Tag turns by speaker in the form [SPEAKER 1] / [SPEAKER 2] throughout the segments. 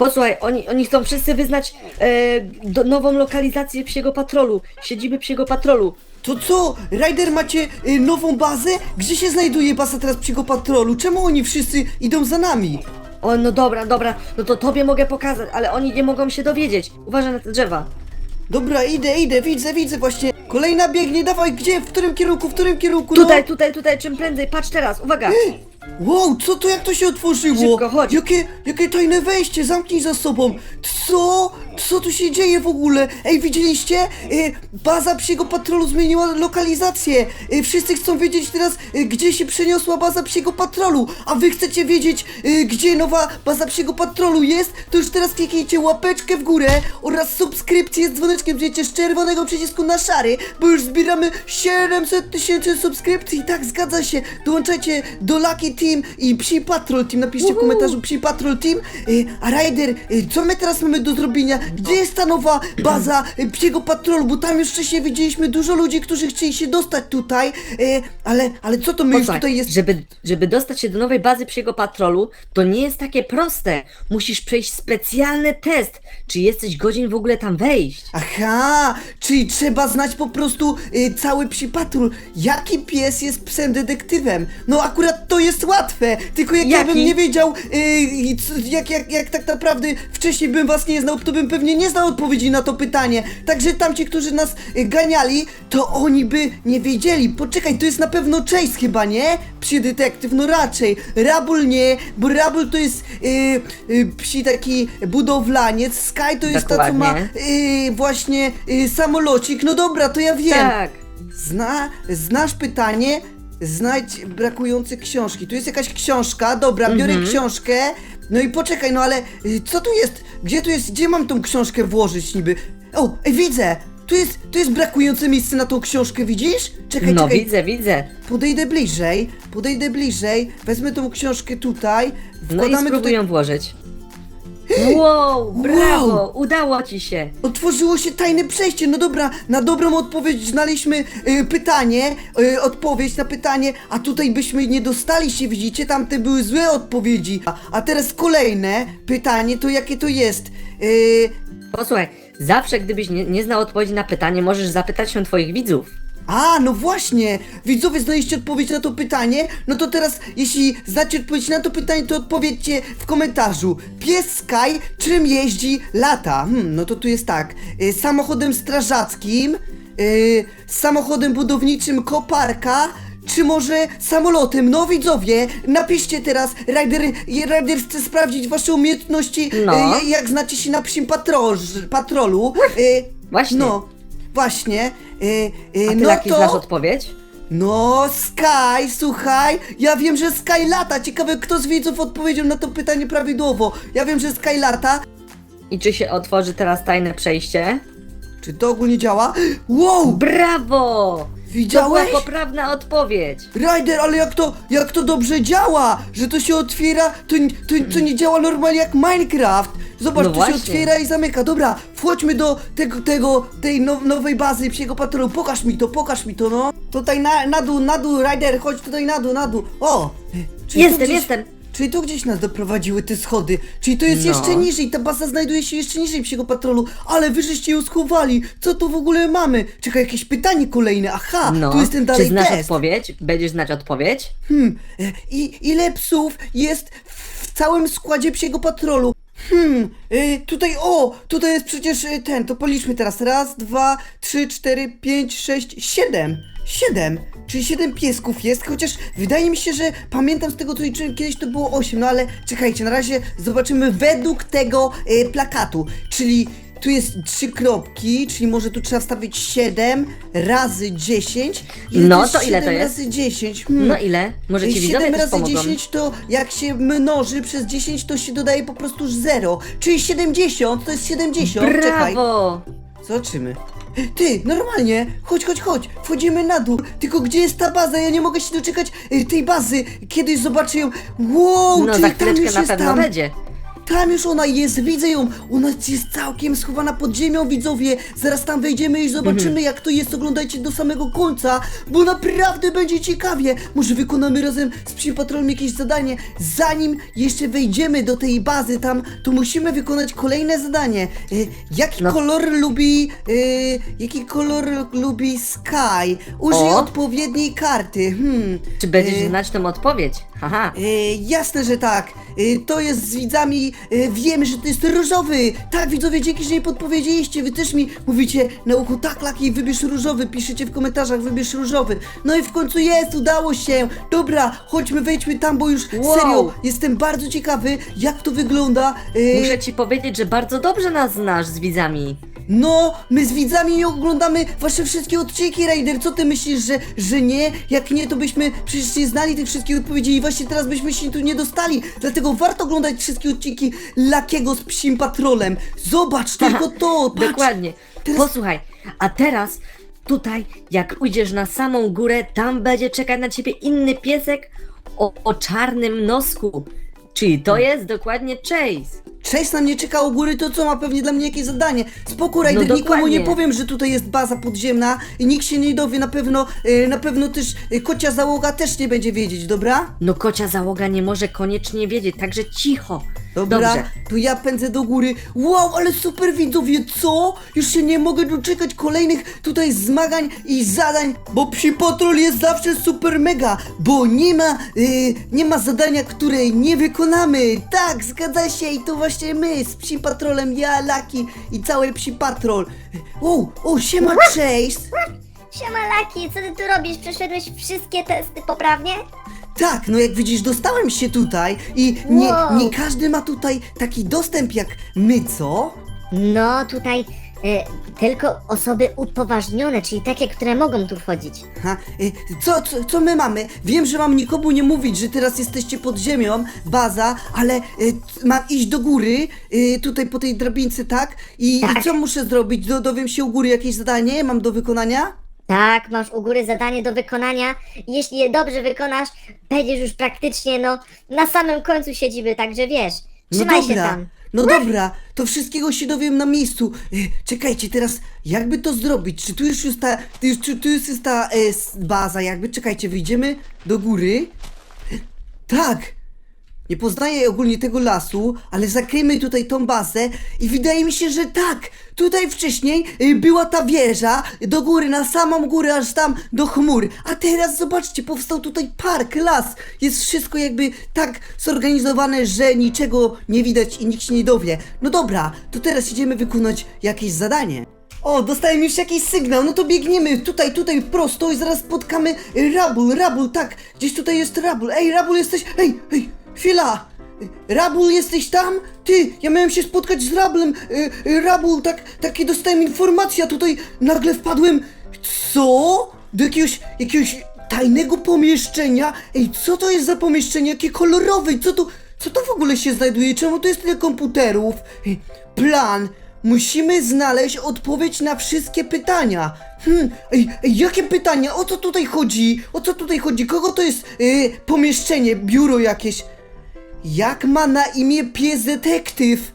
[SPEAKER 1] Posłuchaj, oni, oni chcą wszyscy wyznać e, do, nową lokalizację psiego patrolu, siedzibę psiego patrolu.
[SPEAKER 2] To co, Ryder macie y, nową bazę? Gdzie się znajduje baza teraz psiego patrolu? Czemu oni wszyscy idą za nami?
[SPEAKER 1] O, no dobra, dobra, no to tobie mogę pokazać, ale oni nie mogą się dowiedzieć. Uważaj na te drzewa.
[SPEAKER 2] Dobra, idę, idę, widzę, widzę właśnie. Kolejna biegnie, dawaj, gdzie? W którym kierunku, w którym kierunku? No.
[SPEAKER 1] Tutaj, tutaj, tutaj, czym prędzej, patrz teraz, uwaga!
[SPEAKER 2] Wow, co to, jak to się otworzyło?
[SPEAKER 1] Szybko, chodź.
[SPEAKER 2] Jakie, jakie tajne wejście, zamknij za sobą. Co? Co tu się dzieje w ogóle? Ej, widzieliście? E, baza psiego patrolu zmieniła lokalizację. E, wszyscy chcą wiedzieć teraz, e, gdzie się przeniosła baza psiego patrolu. A wy chcecie wiedzieć, gdzie nowa baza psiego patrolu jest? To już teraz kliknijcie łapeczkę w górę oraz subskrypcję z dzwoneczkiem, przyjdziecie z czerwonego przycisku na szary, bo już zbieramy 700 tysięcy subskrypcji. Tak, zgadza się. Dołączajcie do Lucky Team i Psi Patrol Team. Napiszcie w komentarzu Psi Patrol Team. Y, A Ryder, y, co my teraz mamy do zrobienia? Gdzie jest ta nowa baza y, Psiego Patrolu? Bo tam już wcześniej widzieliśmy dużo ludzi, którzy chcieli się dostać tutaj. Y, Ale, ale co to my już
[SPEAKER 1] Posłuchaj,
[SPEAKER 2] tutaj jest?
[SPEAKER 1] żeby, żeby dostać się do nowej bazy psiego patrolu, to nie jest takie proste. Musisz przejść specjalny test, czy jesteś godzien w ogóle tam wejść.
[SPEAKER 2] Aha, czyli trzeba znać po prostu y, cały psi patrol. Jaki pies jest psem detektywem? No akurat to jest łatwe, tylko jak ja
[SPEAKER 1] Jaki?
[SPEAKER 2] bym nie wiedział, y, i jak, jak, jak tak naprawdę wcześniej bym was nie znał, to bym pewnie nie znał odpowiedzi na to pytanie. Także tamci, którzy nas y, ganiali, to oni by nie wiedzieli. Poczekaj, to jest na pewno Chase chyba, nie? Psi detektyw, no raczej. Rabul nie, bo Rabul to jest y, y, psi taki budowlaniec, Sky to jest ta, co ma
[SPEAKER 1] Dokładnie.
[SPEAKER 2] właśnie y, samolocik. No dobra, to ja wiem.
[SPEAKER 1] Tak.
[SPEAKER 2] Zna, znasz pytanie? Znajdź brakujące książki. Tu jest jakaś książka, dobra, biorę
[SPEAKER 1] Mhm.
[SPEAKER 2] książkę. No i poczekaj, no ale y, co tu jest? Gdzie tu jest? Gdzie mam tą książkę włożyć niby? O, ej, widzę! Tu jest, tu jest brakujące miejsce na tą książkę, widzisz? Czekaj,
[SPEAKER 1] No
[SPEAKER 2] czekaj.
[SPEAKER 1] widzę, widzę.
[SPEAKER 2] Podejdę bliżej, podejdę bliżej, wezmę tą książkę tutaj,
[SPEAKER 1] No i
[SPEAKER 2] wkładamy
[SPEAKER 1] spróbuj
[SPEAKER 2] tutaj...
[SPEAKER 1] ją włożyć. Wow, brawo, udało ci się.
[SPEAKER 2] Otworzyło się tajne przejście. No dobra, na dobrą odpowiedź znaliśmy y, pytanie, y, odpowiedź na pytanie, a tutaj byśmy nie dostali się, widzicie? Tamte były złe odpowiedzi. A, a teraz kolejne pytanie, to jakie to jest? Y,
[SPEAKER 1] Posłuchaj, zawsze gdybyś nie, nie znał odpowiedzi na pytanie, możesz zapytać się twoich widzów.
[SPEAKER 2] A, no właśnie! Widzowie, znaliście odpowiedź na to pytanie? No to teraz, jeśli znacie odpowiedź na to pytanie, to odpowiedzcie w komentarzu. Pies Sky, czym jeździ lata? Hmm, no to tu jest tak. Y, samochodem strażackim, y, samochodem budowniczym koparka, czy może samolotem? No widzowie, napiszcie teraz, Ryder, Ryder chce sprawdzić wasze umiejętności,
[SPEAKER 1] No.
[SPEAKER 2] y, jak znacie się na psim patrol, patrolu. Y,
[SPEAKER 1] Właśnie.
[SPEAKER 2] No, właśnie. Y, y,
[SPEAKER 1] A ty
[SPEAKER 2] no
[SPEAKER 1] jaki
[SPEAKER 2] to...
[SPEAKER 1] znasz odpowiedź?
[SPEAKER 2] No, Sky, słuchaj, ja wiem, że Sky lata. Ciekawe, kto z widzów odpowiedział na to pytanie prawidłowo. Ja wiem, że Sky lata.
[SPEAKER 1] I czy się otworzy teraz tajne przejście?
[SPEAKER 2] Czy to ogólnie działa? Wow,
[SPEAKER 1] Brawo! To
[SPEAKER 2] widziałeś?
[SPEAKER 1] była poprawna odpowiedź.
[SPEAKER 2] Ryder, ale jak to, jak to dobrze działa, że to się otwiera, to, to, to nie działa normalnie jak Minecraft. Zobacz,
[SPEAKER 1] No
[SPEAKER 2] to się
[SPEAKER 1] właśnie.
[SPEAKER 2] otwiera i zamyka. Dobra, wchodźmy do tego, tego tej now, nowej bazy psiego patrolu. Pokaż mi to, pokaż mi to, no. Tutaj na, na dół, na dół, Ryder, chodź tutaj na dół, na dół. O! tu
[SPEAKER 1] Jestem,
[SPEAKER 2] gdzieś-
[SPEAKER 1] jestem.
[SPEAKER 2] Czyli tu gdzieś nas doprowadziły te schody. Czyli to jest
[SPEAKER 1] No.
[SPEAKER 2] jeszcze niżej, ta baza znajduje się jeszcze niżej psiego patrolu. Ale wy żeście ją schowali. Co tu w ogóle mamy? Czekaj, jakieś pytanie kolejne. Aha,
[SPEAKER 1] No,
[SPEAKER 2] tu jest ten
[SPEAKER 1] czy
[SPEAKER 2] dalej
[SPEAKER 1] znasz
[SPEAKER 2] test.
[SPEAKER 1] odpowiedź? Będziesz znać odpowiedź?
[SPEAKER 2] Hmm, e, i ile psów jest w całym składzie psiego patrolu? Hmm, e, tutaj, o, tutaj jest przecież e, ten, to policzmy teraz. Raz, dwa, trzy, cztery, pięć, sześć, siedem. Siedem, czyli siedem piesków jest, chociaż wydaje mi się, że pamiętam z tego, co liczyłem kiedyś to było osiem, no ale czekajcie, na razie zobaczymy według tego e, plakatu, czyli tu jest trzy kropki, czyli może tu trzeba wstawić 7 razy 10.
[SPEAKER 1] No, to ile to jest?
[SPEAKER 2] razy 10? Hmm.
[SPEAKER 1] No ile? Może ci
[SPEAKER 2] Ej,
[SPEAKER 1] widzowie
[SPEAKER 2] 7
[SPEAKER 1] też
[SPEAKER 2] razy
[SPEAKER 1] pomogą.
[SPEAKER 2] 10 to jak się mnoży przez 10 to się dodaje po prostu 0. Czyli 70 to jest 70. Czekaj. Zobaczymy. Ty, normalnie, chodź, chodź, chodź, wchodzimy na dół. Tylko gdzie jest ta baza? Ja nie mogę się doczekać y, tej bazy. Kiedyś zobaczę ją. Wow,
[SPEAKER 1] No
[SPEAKER 2] czyli
[SPEAKER 1] za
[SPEAKER 2] tam
[SPEAKER 1] chwileczkę
[SPEAKER 2] już
[SPEAKER 1] na
[SPEAKER 2] jest
[SPEAKER 1] pewno
[SPEAKER 2] tam.
[SPEAKER 1] będzie.
[SPEAKER 2] Tam już ona jest, widzę ją. Ona jest całkiem schowana pod ziemią, widzowie. Zaraz tam wejdziemy i zobaczymy, jak to jest. Oglądajcie do samego końca, bo naprawdę będzie ciekawie. Może wykonamy razem z Psim Patrolem jakieś zadanie. Zanim jeszcze wejdziemy do tej bazy tam, to musimy wykonać kolejne zadanie. E, jaki
[SPEAKER 1] No.
[SPEAKER 2] kolor lubi, e, jaki kolor lubi Sky? Użyj
[SPEAKER 1] O.
[SPEAKER 2] odpowiedniej karty. Hmm.
[SPEAKER 1] Czy będziesz
[SPEAKER 2] E,
[SPEAKER 1] znać tą odpowiedź? Haha.
[SPEAKER 2] E, jasne, że tak. E, to jest z widzami. E, wiem, że to jest różowy. Tak, widzowie, dzięki, że nie podpowiedzieliście. Wy też mi mówicie na uchu, tak, Laki, wybierz różowy. Piszecie w komentarzach, wybierz różowy. No i w końcu jest, udało się. Dobra, chodźmy, wejdźmy tam, bo już
[SPEAKER 1] Wow.
[SPEAKER 2] serio jestem bardzo ciekawy, jak to wygląda. E,
[SPEAKER 1] Muszę ci powiedzieć, że bardzo dobrze nas znasz z widzami.
[SPEAKER 2] No, my z widzami oglądamy wasze wszystkie odcinki, Raider. Co ty myślisz, że, że nie? Jak nie, to byśmy przecież nie znali tych wszystkich odpowiedzi i właśnie teraz byśmy się tu nie dostali. Dlatego warto oglądać wszystkie odcinki Lakiego z psim patrolem. Zobacz tylko to, patrz.
[SPEAKER 1] Dokładnie.
[SPEAKER 2] Teraz-
[SPEAKER 1] Posłuchaj, a teraz tutaj, jak pójdziesz na samą górę, tam będzie czekać na ciebie inny piesek o, o czarnym nosku. Czyli to
[SPEAKER 2] Hmm.
[SPEAKER 1] jest dokładnie Chase.
[SPEAKER 2] Cześć na mnie czeka u góry, to co ma pewnie dla mnie jakieś zadanie. Spoko, Raider,
[SPEAKER 1] No
[SPEAKER 2] nikomu nie powiem, że tutaj jest baza podziemna i nikt się nie dowie, na pewno, e, na pewno też e, kocia załoga też nie będzie wiedzieć, dobra?
[SPEAKER 1] No kocia załoga nie może koniecznie wiedzieć, także cicho.
[SPEAKER 2] Dobra,
[SPEAKER 1] Dobrze.
[SPEAKER 2] to ja pędzę do góry. Wow, ale super widzowie, co? Już się nie mogę doczekać kolejnych tutaj zmagań i zadań, bo Psi Patrol jest zawsze super mega, bo nie ma, yy, nie ma zadania, której nie wykonamy. Tak, zgadza się i to właśnie my z Psi Patrolem, ja, Laki i cały Psi Patrol. O, o, siema, cześć!
[SPEAKER 3] Siema Laki, co ty tu robisz? Przeszedłeś wszystkie testy poprawnie?
[SPEAKER 2] Tak, no jak widzisz, dostałem się tutaj i nie,
[SPEAKER 3] Wow.
[SPEAKER 2] nie każdy ma tutaj taki dostęp jak my, co?
[SPEAKER 3] No, tutaj e, tylko osoby upoważnione, czyli takie, które mogą tu wchodzić.
[SPEAKER 2] Ha, y, co, co, co my mamy? Wiem, że mam nikomu nie mówić, że teraz jesteście pod ziemią, baza, ale y, c- mam iść do góry, y, tutaj po tej drabince, tak? I, i
[SPEAKER 3] Tak.
[SPEAKER 2] co muszę zrobić? Do, dowiem się u góry jakieś zadanie mam do wykonania?
[SPEAKER 3] Tak, masz u góry zadanie do wykonania i jeśli je dobrze wykonasz, będziesz już praktycznie, no, na samym końcu siedzimy, także wiesz,
[SPEAKER 2] No
[SPEAKER 3] trzymaj się
[SPEAKER 2] dobra,
[SPEAKER 3] tam.
[SPEAKER 2] no dobra, to wszystkiego się dowiem na miejscu. Y, czekajcie, teraz jakby to zrobić? Czy tu już jest ta, tu już, czy tu już jest ta e, s- baza jakby? Czekajcie, wyjdziemy do góry. Tak! Nie poznaję ogólnie tego lasu, ale zakryjmy tutaj tą bazę i wydaje mi się, że tak! Tutaj wcześniej y, była ta wieża do góry, na samą górę, aż tam do chmur. A teraz zobaczcie, powstał tutaj park, las. Jest wszystko jakby tak zorganizowane, że niczego nie widać i nikt się nie dowie. No dobra, to teraz idziemy wykonać jakieś zadanie. O, dostałem już jakiś sygnał, no to biegniemy tutaj, tutaj prosto i zaraz spotkamy Rabul, Rabul, tak, gdzieś tutaj jest Rabul. Ej, Rabul jesteś, ej, ej, chwila! Rabul, jesteś tam? Ty, ja miałem się spotkać z Rabulem, y, y, Rabul, tak, takie dostałem informację, a tutaj nagle wpadłem, co? Do jakiegoś, jakiegoś tajnego pomieszczenia? Ej, co to jest za pomieszczenie? Jakie kolorowe? Co tu, co to w ogóle się znajduje? Czemu to jest tyle komputerów? Ej, Plan. Musimy znaleźć odpowiedź na wszystkie pytania. Hmm, ej, ej, jakie pytania? O co tutaj chodzi? O co tutaj chodzi? Kogo to jest y, pomieszczenie, biuro jakieś? Jak ma na imię pies detektyw?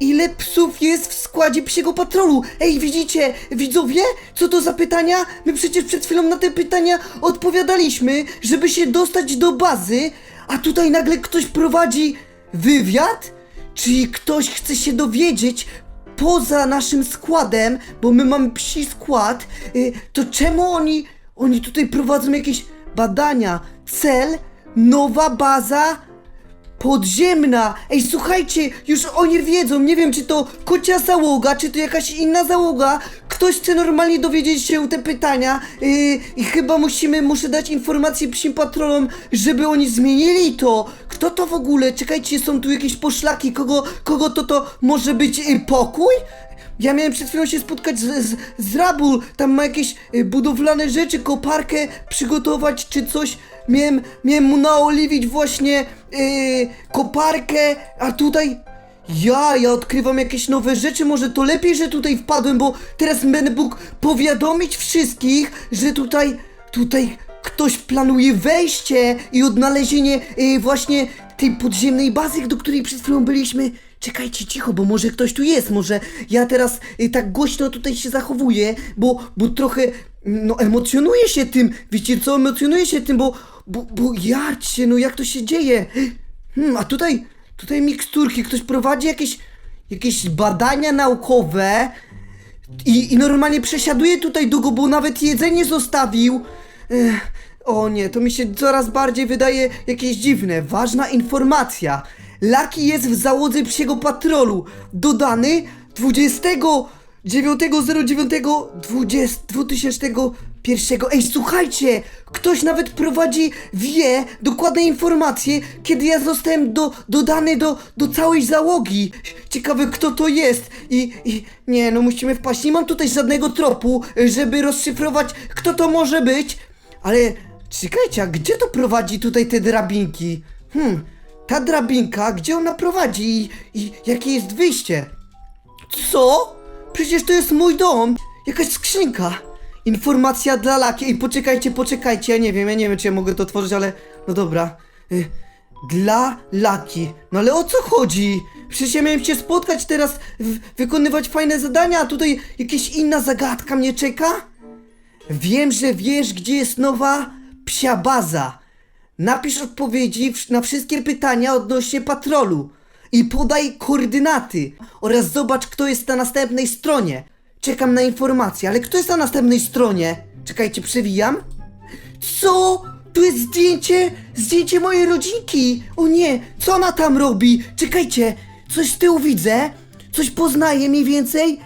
[SPEAKER 2] Ile psów jest w składzie psiego patrolu? Ej, widzicie, widzowie? Co to za pytania? My przecież przed chwilą na te pytania odpowiadaliśmy, żeby się dostać do bazy, a tutaj nagle ktoś prowadzi wywiad? Czyli ktoś chce się dowiedzieć poza naszym składem, bo my mamy psi skład, y, to czemu oni, oni tutaj prowadzą jakieś badania? Cel? Nowa baza? Podziemna! Ej, słuchajcie, już oni wiedzą, nie wiem czy to kocia załoga, czy to jakaś inna załoga. Ktoś chce normalnie dowiedzieć się te pytania yy, i chyba musimy, muszę dać informację psim patrolom, żeby oni zmienili to. Kto to w ogóle? Czekajcie, są tu jakieś poszlaki, kogo, kogo to to może być yy, pokój? Ja miałem przed chwilą się spotkać z, z, z tam ma jakieś y, budowlane rzeczy, koparkę przygotować czy coś. Miałem, miałem mu naoliwić właśnie y, koparkę, a tutaj ja, ja odkrywam jakieś nowe rzeczy, może to lepiej, że tutaj wpadłem, bo teraz będę mógł powiadomić wszystkich, że tutaj, tutaj ktoś planuje wejście i odnalezienie y, właśnie tej podziemnej bazy, do której przed chwilą byliśmy. Czekajcie cicho, bo może ktoś tu jest, może ja teraz y, tak głośno tutaj się zachowuję, bo, bo trochę, no emocjonuję się tym, wiecie co, emocjonuję się tym, bo, bo, bo jarcie, no jak to się dzieje? Hmm, a tutaj, tutaj miksturki, ktoś prowadzi jakieś, jakieś badania naukowe i, i normalnie przesiaduje tutaj długo, bo nawet jedzenie zostawił. Ech, o nie, to mi się coraz bardziej wydaje jakieś dziwne. Ważna informacja. Laki jest w załodze psiego patrolu. Dodany 29.09.2001. Ej, słuchajcie! Ktoś nawet prowadzi, wie dokładne informacje, kiedy ja zostałem do, dodany do, do całej załogi. Ciekawe, kto to jest. I, I nie, no musimy wpaść. Nie mam tutaj żadnego tropu, żeby rozszyfrować, kto to może być. Ale czekajcie, a gdzie to prowadzi tutaj te drabinki? Hmm, ta drabinka, gdzie ona prowadzi i, i jakie jest wyjście? Co? Przecież to jest mój dom! Jakaś skrzynka! Informacja dla Laki. Ej, poczekajcie, poczekajcie, ja nie wiem, ja nie wiem, czy ja mogę to otworzyć, ale... No dobra. Y, Dla Laki. No ale o co chodzi? Przecież ja miałem się spotkać teraz, wykonywać fajne zadania, a tutaj jakaś inna zagadka mnie czeka? Wiem, że wiesz, gdzie jest nowa psia baza. Napisz odpowiedzi na wszystkie pytania odnośnie patrolu i podaj koordynaty oraz zobacz, kto jest na następnej stronie. Czekam na informacje, ale kto jest na następnej stronie? Czekajcie, przewijam. Co? Tu jest zdjęcie, zdjęcie mojej rodzinki. O nie, co ona tam robi? Czekajcie, coś z tyłu widzę, coś poznaję mniej więcej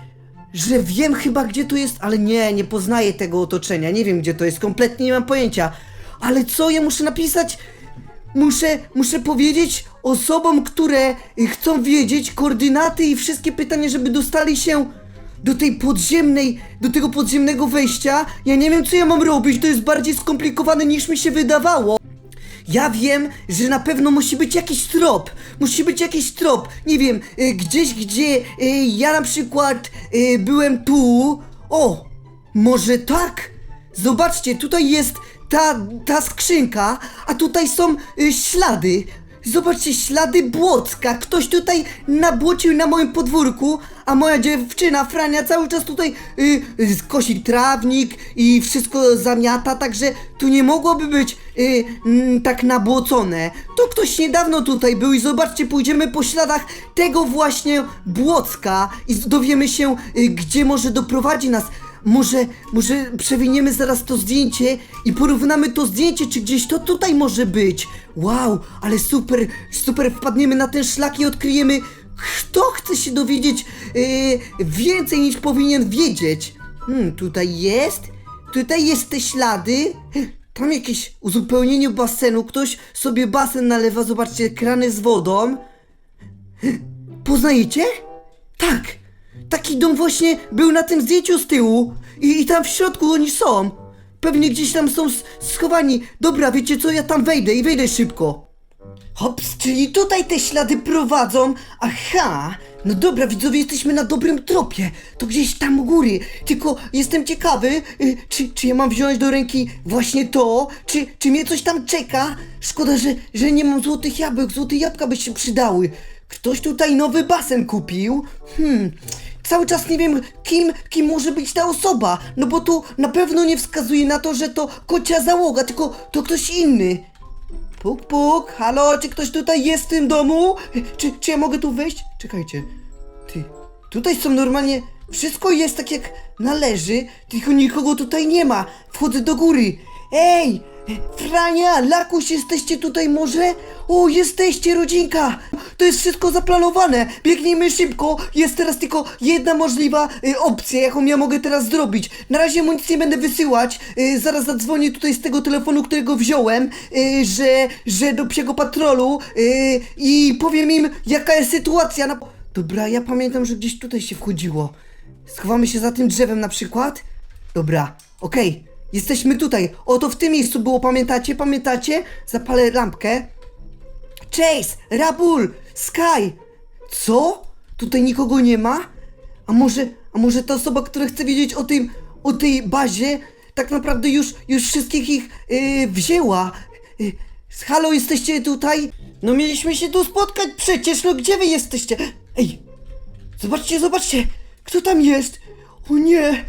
[SPEAKER 2] że wiem chyba gdzie to jest, ale nie, nie poznaję tego otoczenia, nie wiem gdzie to jest, kompletnie nie mam pojęcia. Ale co ja muszę napisać? Muszę, muszę powiedzieć osobom, które chcą wiedzieć koordynaty i wszystkie pytania, żeby dostali się do tej podziemnej, do tego podziemnego wejścia. Ja nie wiem co ja mam robić, to jest bardziej skomplikowane niż mi się wydawało. Ja wiem, że na pewno musi być jakiś trop. Musi być jakiś trop. Nie wiem, y, gdzieś, gdzie y, ja na przykład y, byłem tu. O, może tak? Zobaczcie, tutaj jest ta, ta skrzynka, a tutaj są y, ślady. Zobaczcie, ślady błocka. Ktoś tutaj nabłocił na moim podwórku, a moja dziewczyna Frania cały czas tutaj y, y, kosi trawnik i wszystko zamiata, także tu nie mogłoby być y, tak nabłocone. To ktoś niedawno tutaj był i zobaczcie, pójdziemy po śladach tego właśnie błocka i dowiemy się, y, gdzie może doprowadzi nas. Może, może przewiniemy zaraz to zdjęcie i porównamy to zdjęcie, czy gdzieś to tutaj może być. Wow, ale super, super, wpadniemy na ten szlak i odkryjemy, kto chce się dowiedzieć yy, więcej niż powinien wiedzieć. Hmm, tutaj jest, tutaj jest te ślady. Tam jakieś uzupełnienie basenu, ktoś sobie basen nalewa, zobaczcie, krany z wodą. Poznajecie? Tak! Taki dom właśnie był na tym zdjęciu z tyłu i, i tam w środku oni są. Pewnie gdzieś tam są schowani. Dobra, wiecie co, ja tam wejdę i wejdę szybko. Hops, czyli tutaj te ślady prowadzą. Aha, no dobra, widzowie, jesteśmy na dobrym tropie. To gdzieś tam u góry. Tylko jestem ciekawy, y, czy, czy ja mam wziąć do ręki właśnie to, czy, czy mnie coś tam czeka. Szkoda, że, że nie mam złotych jabłek. Złote jabłka by się przydały. Ktoś tutaj nowy basen kupił. Hmm. Cały czas nie wiem, kim, kim może być ta osoba. No bo tu na pewno nie wskazuje na to, że to kocia załoga, tylko to ktoś inny. Puk, puk, halo, czy ktoś tutaj jest w tym domu? Czy, czy ja mogę tu wejść? Czekajcie. Ty, tutaj są normalnie, wszystko jest tak jak należy, tylko nikogo tutaj nie ma. Wchodzę do góry. Ej, Frania, Lakuś, jesteście tutaj może? O, jesteście, rodzinka! To jest wszystko zaplanowane. Biegnijmy szybko. Jest teraz tylko jedna możliwa y, opcja, jaką ja mogę teraz zrobić. Na razie mu nic nie będę wysyłać. Y, zaraz zadzwonię tutaj z tego telefonu, którego wziąłem, y, że, że do psiego patrolu y, i powiem im, jaka jest sytuacja. Na... Dobra, ja pamiętam, że gdzieś tutaj się wchodziło. Schowamy się za tym drzewem na przykład? Dobra, okej. Jesteśmy tutaj. Oto w tym miejscu było, pamiętacie? Pamiętacie? Zapalę lampkę. Chase, Rabul, Sky. Co? Tutaj nikogo nie ma? A może, a może ta osoba, która chce wiedzieć o tym, o tej bazie, tak naprawdę już, już wszystkich ich yy, wzięła. Yy, Halo, jesteście tutaj? No mieliśmy się tu spotkać przecież, no gdzie wy jesteście? Ej, zobaczcie, zobaczcie, kto tam jest? O nie,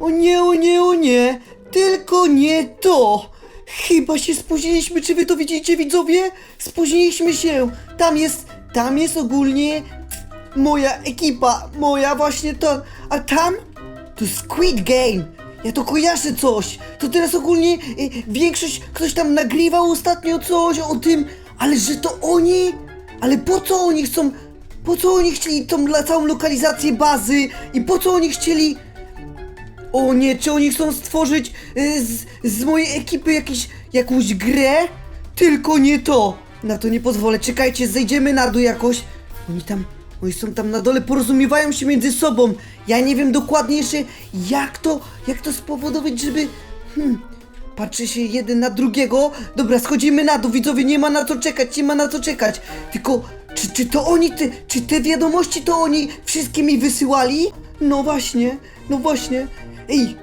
[SPEAKER 2] o nie, o nie, o nie, tylko nie to. Chyba się spóźniliśmy, czy wy to widzicie widzowie? Spóźniliśmy się, tam jest, tam jest ogólnie moja ekipa, moja właśnie to, a tam to Squid Game. Ja to kojarzę coś. To teraz ogólnie y, większość ktoś tam nagrywał ostatnio coś o tym, ale że to oni? Ale po co oni chcą? Po co oni chcieli tą całą lokalizację bazy i po co oni chcieli o nie, czy oni chcą stworzyć y, z, z mojej ekipy jakiś, jakąś grę? Tylko nie to! Na to nie pozwolę, czekajcie, zejdziemy na dół jakoś. Oni tam, oni są tam na dole, porozumiewają się między sobą. Ja nie wiem dokładnie jeszcze, jak to, jak to spowodować, żeby... Hmm, patrzy się jeden na drugiego. Dobra, schodzimy na dół, widzowie, nie ma na co czekać, nie ma na co czekać. Tylko, czy, czy to oni, te, czy te wiadomości to oni wszystkie mi wysyłali? No właśnie, no właśnie. Ej,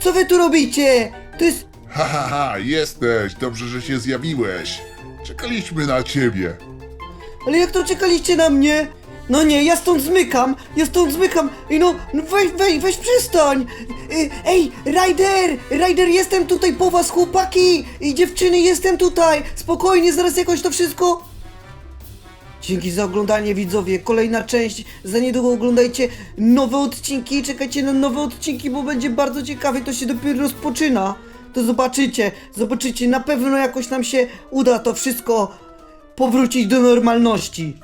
[SPEAKER 2] co wy tu robicie? To jest...
[SPEAKER 4] Ha, ha, ha, jesteś, dobrze, że się zjawiłeś. Czekaliśmy na ciebie.
[SPEAKER 2] Ale jak to czekaliście na mnie? No nie, ja stąd zmykam, ja stąd zmykam. Ej no, no weź, weź, weź przestań. Ej, Ej, Ryder, Ryder, jestem tutaj po was, chłopaki i dziewczyny, jestem tutaj. Spokojnie, zaraz jakoś to wszystko... Dzięki za oglądanie widzowie, kolejna część, za niedługo oglądajcie nowe odcinki, czekajcie na nowe odcinki, bo będzie bardzo ciekawie, to się dopiero rozpoczyna. To zobaczycie, zobaczycie, na pewno jakoś nam się uda to wszystko powrócić do normalności.